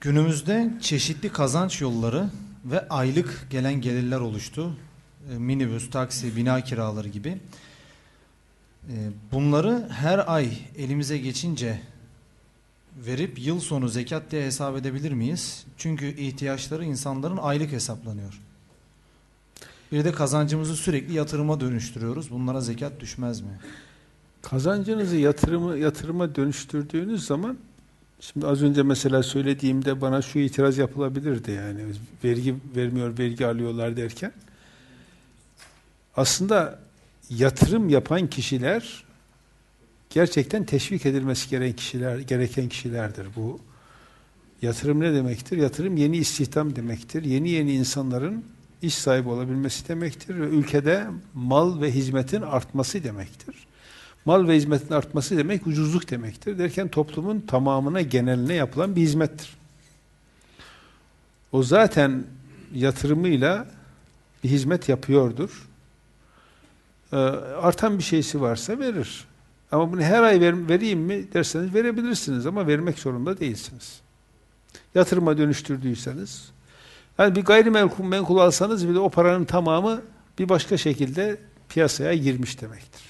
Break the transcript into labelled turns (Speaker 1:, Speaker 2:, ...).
Speaker 1: Günümüzde çeşitli kazanç yolları ve aylık gelen gelirler oluştu. E, minibüs, taksi, bina kiraları gibi. E, bunları her ay elimize geçince verip yıl sonu zekat diye hesap edebilir miyiz? Çünkü ihtiyaçları insanların aylık hesaplanıyor. Bir de kazancımızı sürekli yatırıma dönüştürüyoruz. Bunlara zekat düşmez mi?
Speaker 2: Kazancınızı yatırımı yatırıma dönüştürdüğünüz zaman şimdi az önce mesela söylediğimde bana şu itiraz yapılabilirdi yani vergi vermiyor vergi alıyorlar derken aslında yatırım yapan kişiler gerçekten teşvik edilmesi gereken kişiler gereken kişilerdir bu. Yatırım ne demektir? Yatırım yeni istihdam demektir. Yeni yeni insanların iş sahibi olabilmesi demektir ve ülkede mal ve hizmetin artması demektir. Mal ve hizmetin artması demek ucuzluk demektir. Derken toplumun tamamına geneline yapılan bir hizmettir. O zaten yatırımıyla bir hizmet yapıyordur. Ee, artan bir şeysi varsa verir. Ama bunu her ay ver, vereyim mi derseniz verebilirsiniz ama vermek zorunda değilsiniz. Yatırıma dönüştürdüyseniz yani bir gayrimenkul menkul alsanız bile o paranın tamamı bir başka şekilde piyasaya girmiş demektir.